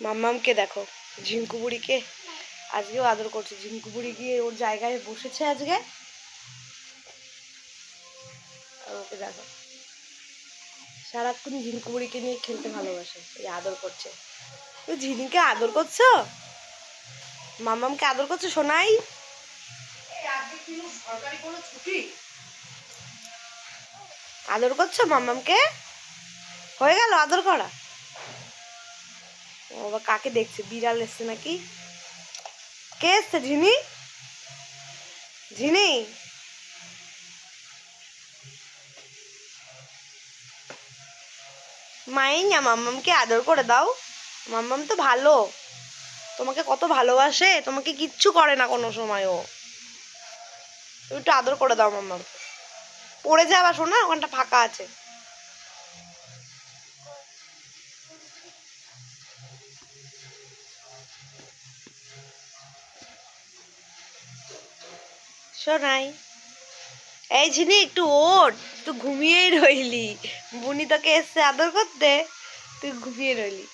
মাম্মামকে দেখো ঝিঙ্কু বুড়িকে। আজকেও আদর করছে। ঝিঙ্কু বুড়ি গিয়ে ওর জায়গায় বসেছে আজকে। ওকে দেখো। সারাক্ষণ ঝিঙ্কু বুড়িকে নিয়ে খেলতে ভালোবাসে এই আদর করছে। তো ঝিনিকে আদর করছ? মাম্মামকে আদর করছ সোনাই? আদর করছ মাম্মামকে? হয়ে গেল আদর করা? ও কাকে দেখছে? বিড়াল এসছে নাকি? কে এসছে? ঝিনি? ঝিনি? মাইয়া, মাম্মামকে আদর করে দাও। মাম্মাম তো ভালো। তোমাকে কত ভালোবাসে। তোমাকে কিচ্ছু করে না কোনো সময়ও একটু আদর করে দাও, মাম্মাম। পড়ে যাবা, শোনা, ওখানটা ফাঁকা আছে। শোনাই। এই ঝিনি, একটু ওঠ, তুই ঘুমিয়েই রইলি। বুনি তোকে এসছে আদর করতে, তুই ঘুমিয়ে রইলি।